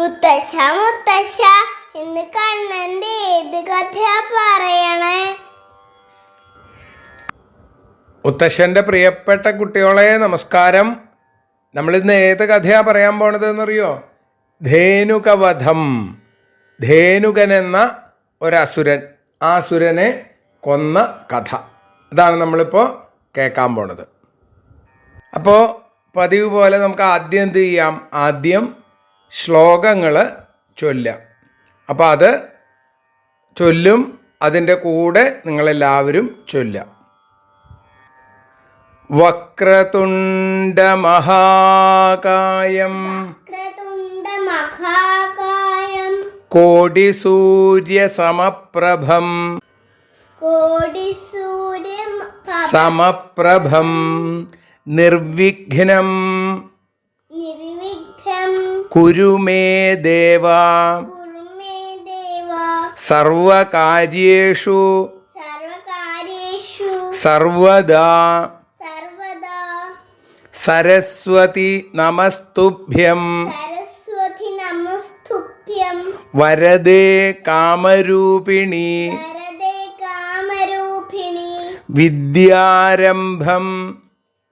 മുത്തശ്ശ മുത്തശ്ശ ഇന്ന് കണ്ണന്റെ ഏത് കഥയാ പറയണേ? മുത്തശ്ശന്റെ പ്രിയപ്പെട്ട കുട്ടികളെ നമസ്കാരം. നമ്മളിന്ന് ഏത് കഥയാണ് പറയാൻ പോണത് എന്നറിയോ ധേനുകവധം. ധേനുകൻ എന്ന ഒരസുരൻ ആ അസുരനെ കൊന്ന കഥ. അതാണ് നമ്മളിപ്പോൾ കേൾക്കാൻ പോണത്. അപ്പോൾ പതിവ് പോലെ നമുക്ക് ആദ്യം എന്ത് ചെയ്യാം? ആദ്യം ശ്ലോകങ്ങൾ ചൊല്ലാം അപ്പോൾ അത് ചൊല്ലും അതിന്റെ കൂടെ നിങ്ങളെല്ലാവരും ചൊല്ലാം വക്രതുണ്ടമഹാകായം ക്രതുണ്ട മഹാകായം കോടിസൂര്യസമപ്രഭം കോടി സൂര്യ സമപ്രഭം നിർവിഘ്നം നിർവിഘ്നം കുരു മേ ദേവ. സർവകാര്യേഷു. സർവദാ. സരസ്വതി നമസ്തുഭ്യം. വരദേ കാമരൂപിണി.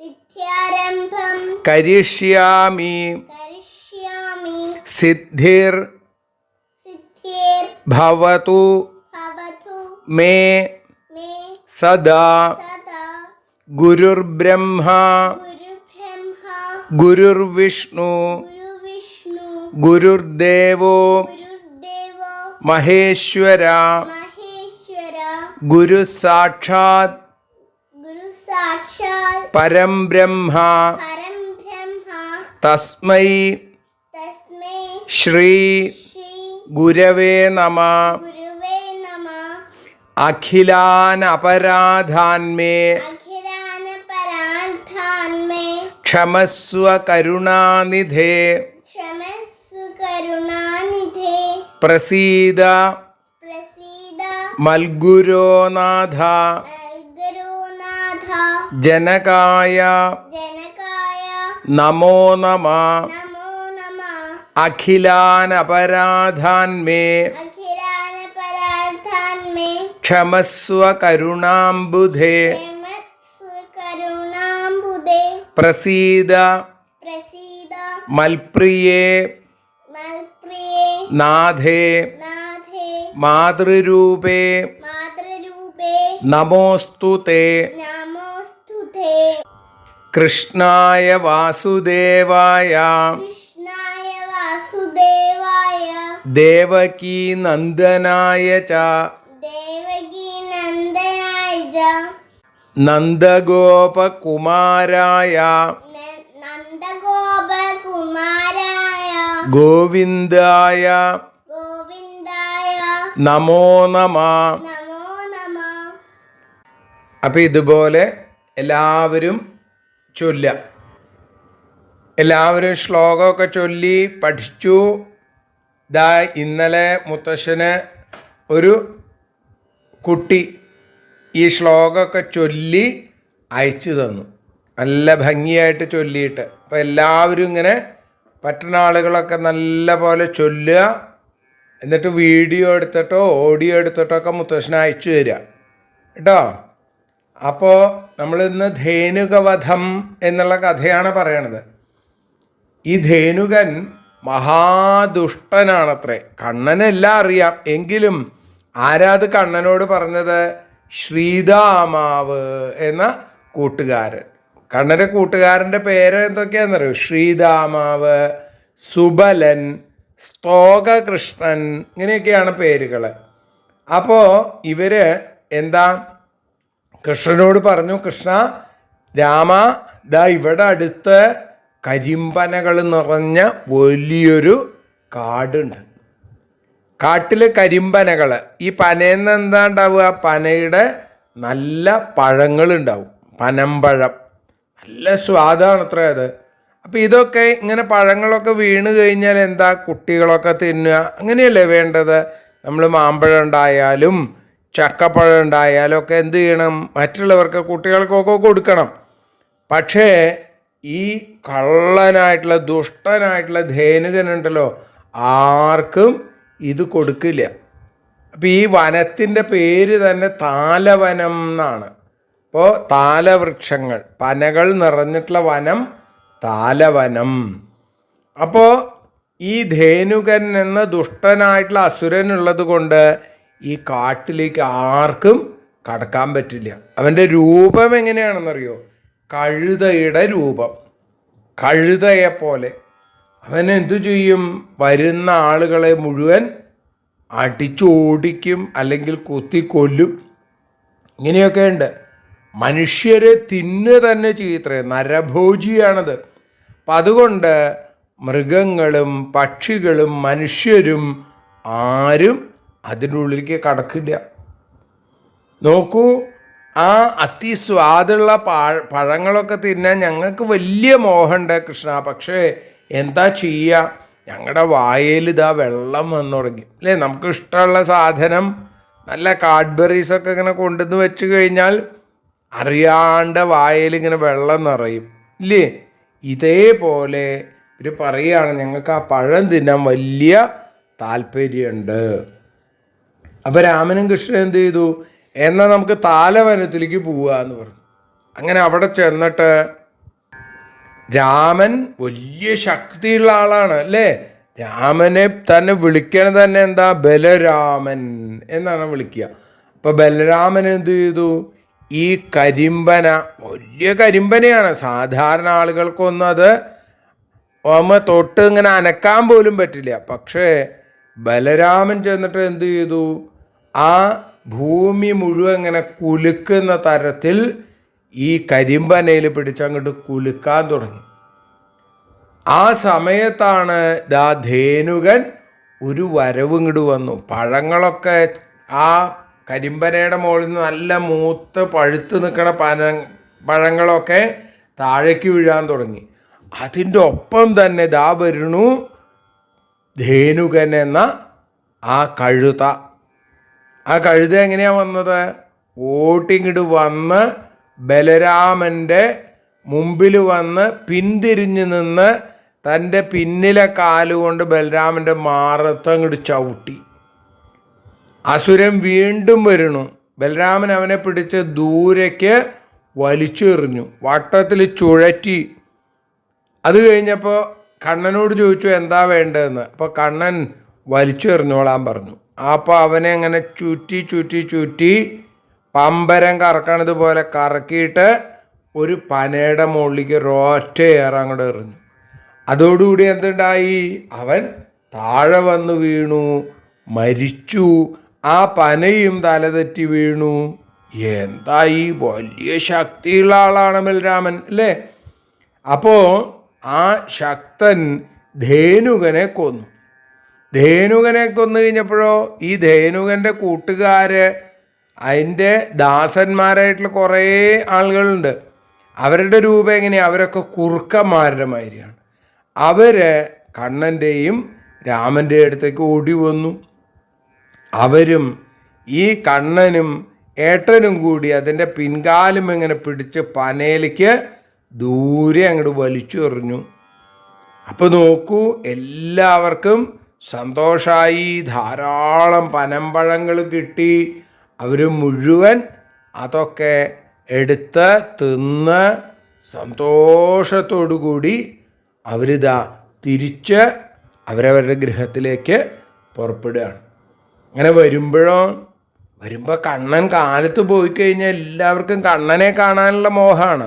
വിദ്യാരംഭം. കരിഷ്യാമി. സിദ്ധിർ ഭവതു മേ സദാ ഗുരുർബ്രഹ്മ ഗുരുർവിഷ്ണു ഗുരുർദേവോ മഹേശ്വര ഗുരു സാക്ഷാത് പരം ബ്രഹ്മ തസ്മൈ ശ്രീ ഗുരവേ നമ. അഖിലാനപരാധാന്മേ. ക്ഷമസ്വ കരുണാനിധേ. പ്രസീദ. മൽഗുരോനാഥ. ഗുരുനാഥ ജനകായ. നമോ. നമ അഖിലാൻ പരാർത്ഥാന്മേ ക്ഷമസ്വ കരുണാംബുധേ. പ്രസീദ. മൽപ്രിയേ. നാഥേ. മാതൃരൂപേ. നമോസ്തു തേ. കൃഷ്ണായ വാസുദേവായ. ദേവകീ നന്ദനായ ച. നന്ദഗോപകുമാരായ. നന്ദഗോപകുമാരായ. ഗോവിന്ദായ. ഗോവിന്ദായ. നമോ നമ. നമോ നമ. അപ്പം ഇതുപോലെ എല്ലാവരും ചൊല്ല എല്ലാവരും ശ്ലോകമൊക്കെ ചൊല്ലി പഠിച്ചു. ദാ ഇന്നലെ മുത്തശ്ശന് ഒരു കുട്ടി ഈ ശ്ലോകമൊക്കെ ചൊല്ലി അയച്ചു തന്നു. നല്ല ഭംഗിയായിട്ട് ചൊല്ലിയിട്ട്. അപ്പോൾ എല്ലാവരും ഇങ്ങനെ പറ്റുന്ന ആളുകളൊക്കെ നല്ല പോലെ ചൊല്ലുക. എന്നിട്ട് വീഡിയോ എടുത്തിട്ടോ ഓഡിയോ എടുത്തിട്ടോ ഒക്കെ മുത്തശ്ശന് അയച്ചു തരിക. കേട്ടോ? അപ്പോൾ നമ്മളിന്ന് ധേനുകവധം എന്നുള്ള കഥയാണ് പറയണത്. ഈ ധേനുകൻ മഹാദുഷ്ടനാണത്രേ. കണ്ണനെല്ലാം അറിയാം. എങ്കിലും ആരാത് കണ്ണനോട് പറഞ്ഞത്? ശ്രീതാമാവ് എന്ന കൂട്ടുകാരൻ. കണ്ണന്റെ കൂട്ടുകാരന്റെ പേര് എന്തൊക്കെയാണെന്നറിയോ ശ്രീതാമാവ് സുബലൻ സ്തോകകൃഷ്ണൻ ഇങ്ങനെയൊക്കെയാണ് പേരുകൾ അപ്പോൾ ഇവർ എന്താ? കൃഷ്ണനോട് പറഞ്ഞു കൃഷ്ണ രാമ ദാ ഇവിടെ അടുത്ത് കരിമ്പനകൾ നിറഞ്ഞ വലിയൊരു കാടുണ്ട്. കാട്ടിൽ കരിമ്പനകൾ ഈ പനയെന്ന് എന്താ ഉണ്ടാവുക പനയുടെ നല്ല പഴങ്ങളുണ്ടാവും. പനമ്പഴം. നല്ല സ്വാദാണ് അത്ര അത്. അപ്പോൾ ഇതൊക്കെ ഇങ്ങനെ പഴങ്ങളൊക്കെ വീണ് കഴിഞ്ഞാൽ എന്താ? കുട്ടികളൊക്കെ തിന്നുക. അങ്ങനെയല്ലേ വേണ്ടത്? നമ്മൾ മാമ്പഴം ഉണ്ടായാലും ചക്കപ്പഴം ഉണ്ടായാലും ഒക്കെ എന്ത് ചെയ്യണം? മറ്റുള്ളവർക്ക് കുട്ടികൾക്കൊക്കെ കൊടുക്കണം. പക്ഷേ ഈ കള്ളനായിട്ടുള്ള ദുഷ്ടനായിട്ടുള്ള ധേനുകനുണ്ടല്ലോ ആർക്കും ഇത് കൊടുക്കില്ല. അപ്പോൾ ഈ വനത്തിന്റെ പേര് തന്നെ താലവനം എന്നാണ്. അപ്പോൾ താലവൃക്ഷങ്ങൾ പനകൾ നിറഞ്ഞിട്ടുള്ള വനം താലവനം. അപ്പോൾ ഈ ധേനുകൻ എന്ന ദുഷ്ടനായിട്ടുള്ള അസുരനുള്ളത് കൊണ്ട് ഈ കാട്ടിലേക്ക് ആർക്കും കടക്കാൻ പറ്റില്ല. അവന്റെ രൂപം എങ്ങനെയാണെന്നറിയോ? കഴുതയുടെ രൂപം. കഴുതയെപ്പോലെ. അവൻ എന്തു ചെയ്യും? വരുന്ന ആളുകളെ മുഴുവൻ അടിച്ചോടിക്കും അല്ലെങ്കിൽ കുത്തിക്കൊല്ലും. ഇങ്ങനെയൊക്കെ ഉണ്ട് മനുഷ്യരെ തിന്നു തന്നെ ചെയ്യത്രേ. നരഭോജിയാണത്. അപ്പം അതുകൊണ്ട് മൃഗങ്ങളും പക്ഷികളും മനുഷ്യരും ആരും അതിനുള്ളിലേക്ക് കടക്കില്ല. നോക്കൂ ആ അതിസ്വാദുള്ള പഴ പഴങ്ങളൊക്കെ തിന്നാൻ ഞങ്ങൾക്ക് വലിയ മോഹമുണ്ട് കൃഷ്ണ. പക്ഷേ എന്താ ചെയ്യുക ഞങ്ങളുടെ വായയിൽ ഇതാ വെള്ളം വന്നു തുടങ്ങി അല്ലേ നമുക്ക് ഇഷ്ടമുള്ള സാധനം നല്ല കാഡ്ബെറീസൊക്കെ ഇങ്ങനെ കൊണ്ടുവന്ന് വെച്ച് കഴിഞ്ഞാൽ അറിയാണ്ട് വായയിൽ ഇങ്ങനെ വെള്ളം നിറയും. ഇല്ലേ ഇതേപോലെ ഇവർ പറയുകയാണ് ഞങ്ങൾക്ക് ആ പഴം തിന്നാൻ വലിയ താല്പര്യമുണ്ട് അപ്പോൾ രാമനും കൃഷ്ണൻ എന്ത് ചെയ്തു? എന്നാൽ നമുക്ക് താലവനത്തിലേക്ക് പോവുക എന്ന് പറഞ്ഞു. അങ്ങനെ അവിടെ ചെന്നിട്ട് രാമൻ വലിയ ശക്തിയുള്ള ആളാണ് അല്ലേ? രാമനെ തന്നെ വിളിക്കണ തന്നെ എന്താ? ബലരാമൻ എന്നാണ് വിളിക്കുക. അപ്പോൾ ബലരാമൻ എന്ത് ചെയ്തു? ഈ കരിമ്പന വലിയ കരിമ്പനയാണ്. സാധാരണ ആളുകൾക്കൊന്നും അത് ഓമ തൊട്ട് ഇങ്ങനെ അനക്കാൻ പോലും പറ്റില്ല. പക്ഷേ ബലരാമൻ ചെന്നിട്ട് എന്ത് ചെയ്തു? ആ ഭൂമി മുഴുവൻ ഇങ്ങനെ കുലുക്കുന്ന തരത്തിൽ ഈ കരിമ്പനയിൽ പിടിച്ചങ്ങോട്ട് കുലുക്കാൻ തുടങ്ങി. ആ സമയത്താണ് ദാ ധേനുകൻ ഒരു വരവ് ഇങ്ങോട്ട് വന്നു. പഴങ്ങളൊക്കെ ആ കരിമ്പനയുടെ മുകളിൽ നിന്ന് നല്ല മൂത്ത് പഴുത്ത് നിൽക്കണ പന പഴങ്ങളൊക്കെ താഴേക്ക് വീഴാൻ തുടങ്ങി. അതിന്റെ ഒപ്പം തന്നെ ദാ വരുന്നു ധേനുകൻ എന്ന ആ കഴുത. ആ കഴുത എങ്ങനെയാ വന്നത്? ഓട്ടിങ്ങിട്ട് വന്ന് ബലരാമന്റെ മുമ്പിൽ വന്ന് പിന്തിരിഞ്ഞു നിന്ന് തന്റെ പിന്നിലെ കാലുകൊണ്ട് ബലരാമന്റെ മാറത്ത് അങ്ങോട്ട് ചവിട്ടി. അസുരൻ വീണ്ടും വരുന്നു. ബലരാമൻ അവനെ പിടിച്ച് ദൂരേക്ക് വലിച്ചെറിഞ്ഞു വട്ടത്തിൽ ചുഴറ്റി. അത് കഴിഞ്ഞപ്പോൾ കണ്ണനോട് ചോദിച്ചു എന്താ വേണ്ടതെന്ന്? അപ്പോൾ കണ്ണൻ വലിച്ചു എറിഞ്ഞോളാൻ പറഞ്ഞു. അപ്പോൾ അവനെ അങ്ങനെ ചുറ്റി ചുറ്റി ചുറ്റി പമ്പരം കറക്കണത് പോലെ കറക്കിയിട്ട് ഒരു പനയുടെ മുകളിലേക്ക് ഒരൊറ്റ ഏറെ അങ്ങോട്ട് എറിഞ്ഞു. അതോടുകൂടി എന്തുണ്ടായി? അവൻ താഴെ വന്ന് വീണു മരിച്ചു. ആ പനയും തലതെറ്റി വീണു. എന്താ ഈ വലിയ ശക്തിയുള്ള ആളാണ് ബലരാമൻ അല്ലേ? അപ്പോൾ ആ ശക്തൻ ധേനുകനെ കൊന്നു. ധേനുകനെ കൊന്നു കഴിഞ്ഞപ്പോഴോ ഈ ധേനുകന്റെ കൂട്ടുകാർ അതിന്റെ ദാസന്മാരായിട്ടുള്ള കുറേ ആളുകളുണ്ട്. അവരുടെ രൂപം എങ്ങനെയാണ് അവരൊക്കെ കുറുക്കന്മാരുടെ മാതിരിയാണ്. അവർ കണ്ണന്റെയും രാമന്റെ അടുത്തേക്ക് ഓടി വന്നു. അവരും ഈ കണ്ണനും ഏട്ടനും കൂടി അതിന്റെ പിൻകാലും ഇങ്ങനെ പിടിച്ച് പനയിലേക്ക് ദൂരെ അങ്ങോട്ട് വലിച്ചു എറിഞ്ഞു അപ്പോൾ നോക്കൂ എല്ലാവർക്കും സന്തോഷമായി ധാരാളം പനമ്പഴങ്ങൾ കിട്ടി. അവർ മുഴുവൻ അതൊക്കെ എടുത്ത് തിന്ന് സന്തോഷത്തോടു കൂടി അവരിതാ തിരിച്ച് അവരവരുടെ ഗൃഹത്തിലേക്ക് പുറപ്പെടുകയാണ്. അങ്ങനെ വരുമ്പോഴോ വരുമ്പോൾ കണ്ണൻ കാലത്ത് പോയി കഴിഞ്ഞാൽ എല്ലാവർക്കും കണ്ണനെ കാണാനുള്ള മോഹമാണ്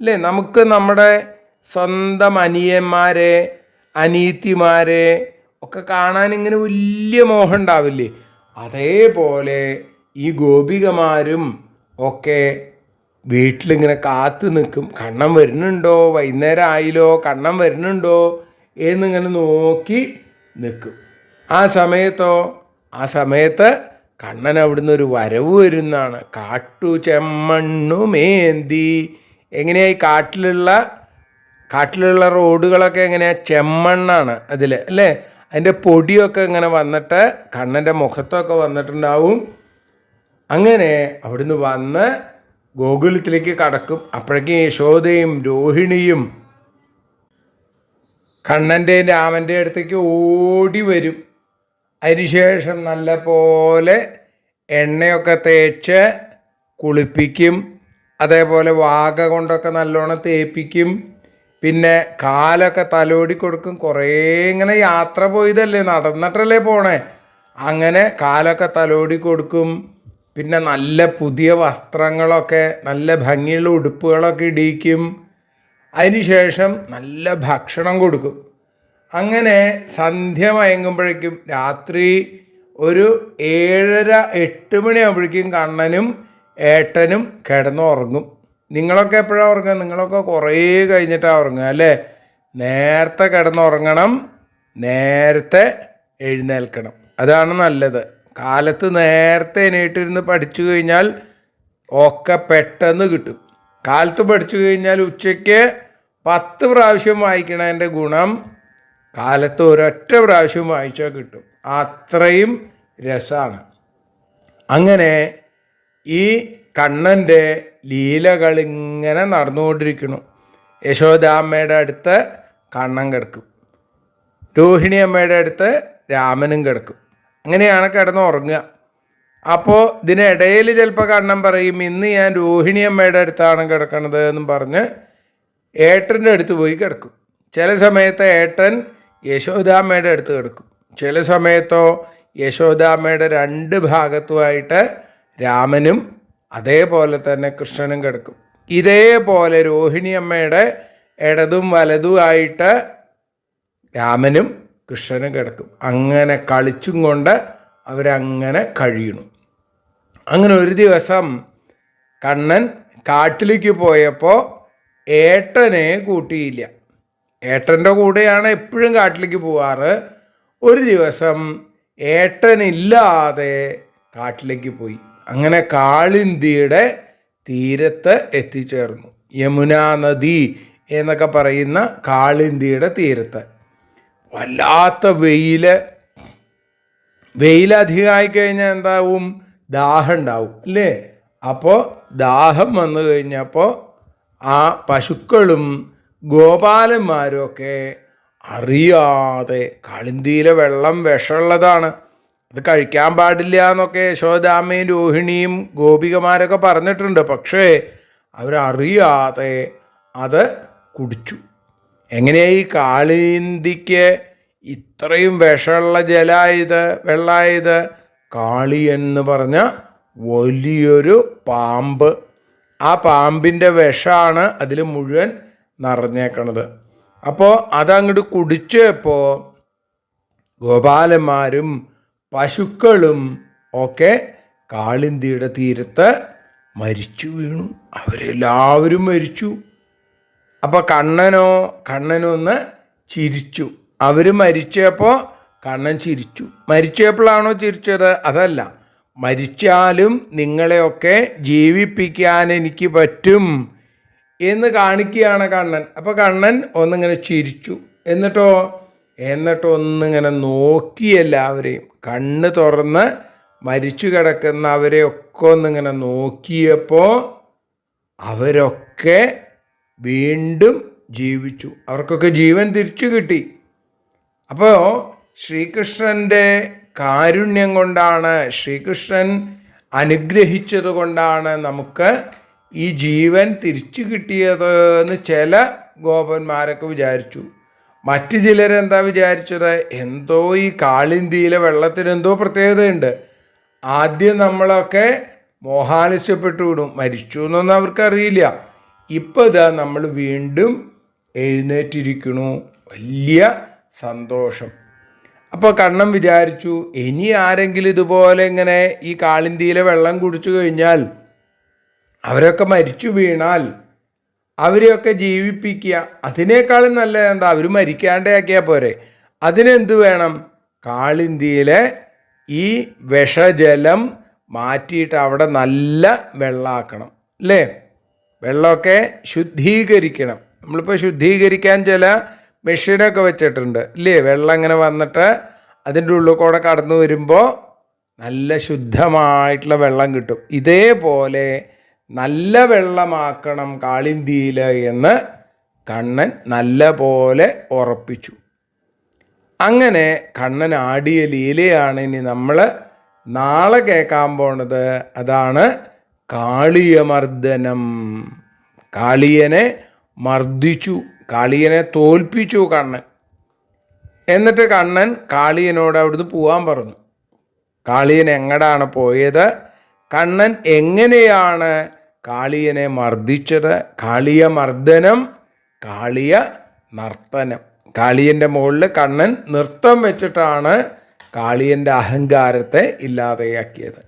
അല്ലേ? നമുക്ക് നമ്മുടെ സ്വന്തം അനിയന്മാരെ അനീത്തിമാരെ ഒക്കെ കാണാൻ ഇങ്ങനെ വലിയ മോഹം ഉണ്ടാവില്ലേ? അതേപോലെ ഈ ഗോപികമാരും ഒക്കെ വീട്ടിലിങ്ങനെ കാത്തു നിൽക്കും. കണ്ണം വരുന്നുണ്ടോ? വൈകുന്നേരം ആയില്ലോ? കണ്ണം വരുന്നുണ്ടോ? എന്നിങ്ങനെ നോക്കി നിൽക്കും. ആ സമയത്തോ? ആ സമയത്ത് കണ്ണൻ അവിടുന്ന് ഒരു വരവ് വരുന്നതാണ്. കാട്ടു ചെമ്മണ്ണു മേന്തി. എങ്ങനെയായി? കാട്ടിലുള്ള കാട്ടിലുള്ള റോഡുകളൊക്കെ എങ്ങനെയാണ് ചെമ്മണ്ണാണ് അതിൽ അല്ലേ? അതിന്റെ പൊടിയൊക്കെ ഇങ്ങനെ വന്നിട്ട് കണ്ണന്റെ മുഖത്തൊക്കെ വന്നിട്ടുണ്ടാവും. അങ്ങനെ അവിടുന്ന് വന്ന് ഗോകുലത്തിലേക്ക് കടക്കും. അപ്പോഴേക്കും യശോദയും രോഹിണിയും കണ്ണന്റെയും രാമന്റെ അടുത്തേക്ക് ഓടി വരും. അതിനുശേഷം നല്ല പോലെ എണ്ണയൊക്കെ തേച്ച് കുളിപ്പിക്കും. അതേപോലെ വാഗ കൊണ്ടൊക്കെ നല്ലോണം തേപ്പിക്കും. പിന്നെ കാലൊക്കെ തലോടി കൊടുക്കും. കുറേ ഇങ്ങനെ യാത്ര പോയതല്ലേ? നടന്നിട്ടല്ലേ പോണേ? അങ്ങനെ കാലൊക്കെ തലോടി കൊടുക്കും. പിന്നെ നല്ല പുതിയ വസ്ത്രങ്ങളൊക്കെ നല്ല ഭംഗിയുള്ള ഉടുപ്പുകളൊക്കെ ഇടിക്കും അതിനുശേഷം നല്ല ഭക്ഷണം കൊടുക്കും. അങ്ങനെ സന്ധ്യ മയങ്ങുമ്പോഴേക്കും രാത്രി ഒരു ഏഴര എട്ട് മണിയാകുമ്പോഴേക്കും കണ്ണനും ഏട്ടനും കിടന്നുറങ്ങും. നിങ്ങളൊക്കെ എപ്പോഴാണ് ഉറങ്ങുക? നിങ്ങളൊക്കെ കുറേ കഴിഞ്ഞിട്ടാണ് ഉറങ്ങുക അല്ലേ? നേരത്തെ കിടന്നുറങ്ങണം നേരത്തെ എഴുന്നേൽക്കണം. അതാണ് നല്ലത്. കാലത്ത് നേരത്തെ എണീറ്റിരുന്ന് പഠിച്ചു കഴിഞ്ഞാൽ ഒക്കെ പെട്ടെന്ന് കിട്ടും. കാലത്ത് പഠിച്ചു കഴിഞ്ഞാൽ ഉച്ചയ്ക്ക് പത്ത് പ്രാവശ്യം വായിക്കണതിന്റെ ഗുണം കാലത്ത് ഒരൊറ്റ പ്രാവശ്യം വായിച്ചാൽ കിട്ടും. അത്രയും രസമാണ്. അങ്ങനെ ഈ കണ്ണന്റെ ലീലകളിങ്ങനെ നടന്നുകൊണ്ടിരിക്കുന്നു. യശോദാമ്മയുടെ അടുത്ത് കണ്ണൻ കിടക്കും. രോഹിണി അമ്മയുടെ അടുത്ത് രാമനും കിടക്കും. അങ്ങനെയാണ് കിടന്ന് ഉറങ്ങുക. അപ്പോൾ ഇതിനിടയിൽ ചിലപ്പോൾ കണ്ണൻ പറയും ഇന്ന് ഞാൻ രോഹിണി അമ്മയുടെ അടുത്താണ് കിടക്കണത് എന്നും പറഞ്ഞ് ഏട്ടന്റെ അടുത്ത് പോയി കിടക്കും. ചില സമയത്ത് ഏട്ടൻ യശോദാമ്മയുടെ അടുത്ത് കിടക്കും. ചില സമയത്തോ യശോദാമ്മയുടെ രണ്ട് ഭാഗത്തുമായിട്ട് രാമനും അതേപോലെ തന്നെ കൃഷ്ണനും കിടക്കും. ഇതേപോലെ രോഹിണി അമ്മയുടെ ഇടതും വലതുമായിട്ട് രാമനും കൃഷ്ണനും കിടക്കും. അങ്ങനെ കളിച്ചും കൊണ്ട് അവരങ്ങനെ കഴിയണു അങ്ങനെ ഒരു ദിവസം കണ്ണൻ കാട്ടിലേക്ക് പോയപ്പോൾ ഏട്ടനെ കൂട്ടിയില്ല. ഏട്ടന്റെ കൂടെയാണ് എപ്പോഴും കാട്ടിലേക്ക് പോവാറ്. ഒരു ദിവസം ഏട്ടനില്ലാതെ കാട്ടിലേക്ക് പോയി. അങ്ങനെ കാളിന്തിയുടെ തീരത്ത് എത്തിച്ചേർന്നു. യമുനാ നദി എന്നൊക്കെ പറയുന്ന കാളിന്തിയുടെ തീരത്ത്. വല്ലാത്ത വെയിൽ. വെയിലധികമായി കഴിഞ്ഞാൽ എന്താവും? ദാഹം ഉണ്ടാവും അല്ലേ? അപ്പോൾ ദാഹം വന്നു കഴിഞ്ഞപ്പോൾ ആ പശുക്കളും ഗോപാലന്മാരും ഒക്കെ അറിയാതെ കളിന്തിയിലെ വെള്ളം വിഷമുള്ളതാണ്. അത് കഴിക്കാൻ പാടില്ല എന്നൊക്കെ യശോദാമ്മയും രോഹിണിയും ഗോപികമാരൊക്കെ പറഞ്ഞിട്ടുണ്ട്. പക്ഷേ അവരറിയാതെ അത് കുടിച്ചു. എങ്ങനെയായി കാളിന്തിക്ക് ഇത്രയും വിഷമുള്ള ജലായത് വെള്ളായത് കാളി എന്ന് പറഞ്ഞ വലിയൊരു പാമ്പ് ആ പാമ്പിന്റെ വിഷമാണ് അതിൽ മുഴുവൻ നിറഞ്ഞേക്കണത്. അപ്പോൾ അതങ്ങോട്ട് കുടിച്ചപ്പോൾ ഗോപാലന്മാരും പശുക്കളും ഒക്കെ കാളിന്തിയുടെ തീരത്ത് മരിച്ചു വീണു. അവരെല്ലാവരും മരിച്ചു. അപ്പോൾ കണ്ണനോ കണ്ണനൊന്ന് ചിരിച്ചു. അവർ മരിച്ചപ്പോൾ കണ്ണൻ ചിരിച്ചു. മരിച്ചപ്പോഴാണോ ചിരിച്ചത്? അതല്ല. മരിച്ചാലും നിങ്ങളെയൊക്കെ ജീവിപ്പിക്കാൻ എനിക്ക് പറ്റും എന്ന് കാണിക്കുകയാണ് കണ്ണൻ. അപ്പോൾ കണ്ണൻ ഒന്നിങ്ങനെ ചിരിച്ചു. എന്നിട്ടോ എന്നിട്ട് ഒന്നിങ്ങനെ നോക്കി എല്ലാവരെയും. കണ്ണ് തുറന്ന് മരിച്ചു കിടക്കുന്നവരെയൊക്കെ ഒന്നിങ്ങനെ നോക്കിയപ്പോൾ അവരൊക്കെ വീണ്ടും ജീവിച്ചു. അവർക്കൊക്കെ ജീവൻ തിരിച്ചു കിട്ടി. അപ്പോൾ ശ്രീകൃഷ്ണന്റെ കാരുണ്യം കൊണ്ടാണ് ശ്രീകൃഷ്ണൻ അനുഗ്രഹിച്ചത് കൊണ്ടാണ് നമുക്ക് ഈ ജീവൻ തിരിച്ചു കിട്ടിയത് എന്ന് ചില ഗോപന്മാരൊക്കെ വിചാരിച്ചു. മറ്റു ചിലരെന്താ വിചാരിച്ചത്? എന്തോ ഈ കാളിന്തിയിലെ വെള്ളത്തിന് എന്തോ പ്രത്യേകതയുണ്ട്. ആദ്യം നമ്മളൊക്കെ മോഹാലസ്യപ്പെട്ടു വിടും മരിച്ചു എന്നൊന്നും അവർക്കറിയില്ല. ഇപ്പോൾ ഇതാ നമ്മൾ വീണ്ടും എഴുന്നേറ്റിരിക്കണു വലിയ സന്തോഷം. അപ്പോൾ കണ്ണം വിചാരിച്ചു ഇനി ആരെങ്കിലും ഇതുപോലെ ഇങ്ങനെ ഈ കാളിന്തിയിലെ വെള്ളം കുടിച്ചു കഴിഞ്ഞാൽ അവരൊക്കെ മരിച്ചു വീണാൽ അവരെയൊക്കെ ജീവിപ്പിക്കുക. അതിനേക്കാളും നല്ല എന്താ? അവർ മരിക്കാണ്ടാക്കിയാൽ പോരെ. അതിനെന്ത് വേണം? കാളിന്തിയിലെ ഈ വിഷജലം മാറ്റിയിട്ട് അവിടെ നല്ല വെള്ളമാക്കണം അല്ലേ? വെള്ളമൊക്കെ ശുദ്ധീകരിക്കണം. നമ്മളിപ്പോൾ ശുദ്ധീകരിക്കാൻ ചില മെഷീനൊക്കെ വെച്ചിട്ടുണ്ട്. ഇല്ലേ? വെള്ളം ഇങ്ങനെ വന്നിട്ട് അതിന്റെ ഉള്ളിൽ കൂടെ കടന്നു വരുമ്പോൾ നല്ല ശുദ്ധമായിട്ടുള്ള വെള്ളം കിട്ടും. ഇതേപോലെ നല്ല വെള്ളമാക്കണം കാളിന്തിയിൽ എന്ന് കണ്ണൻ നല്ല പോലെ ഉറപ്പിച്ചു. അങ്ങനെ കണ്ണൻ ആടിയ ലീലയാണ് ഇനി നമ്മൾ നാളെ കേൾക്കാൻ പോണത്. അതാണ് കാളിയമർദ്ദനം. കാളിയനെ മർദ്ദിച്ചു കാളിയനെ തോൽപ്പിച്ചു കണ്ണൻ. എന്നിട്ട് കണ്ണൻ കാളിയനോട് അവിടുന്ന് പോകാൻ പറഞ്ഞു. കാളിയൻ എങ്ങടാണ് പോയത്? കണ്ണൻ എങ്ങനെയാണ് കാളിയനെ മർദ്ദിച്ചത് കാളിയ മർദ്ദനം കാളിയ നർത്തനം. കാളിയന്റെ മുകളിൽ കണ്ണൻ നൃത്തം വെച്ചിട്ടാണ് കാളിയന്റെ അഹങ്കാരത്തെ ഇല്ലാതെയാക്കിയത്.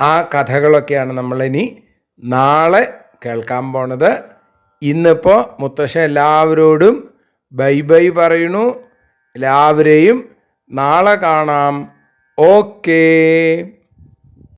ആ കഥകളൊക്കെയാണ് നമ്മളിനി നാളെ കേൾക്കാൻ പോണത്. ഇന്നിപ്പോൾ മുത്തശ്ശൻ എല്ലാവരോടും ബൈ ബൈ പറയണു എല്ലാവരെയും നാളെ കാണാം. ഓക്കേ.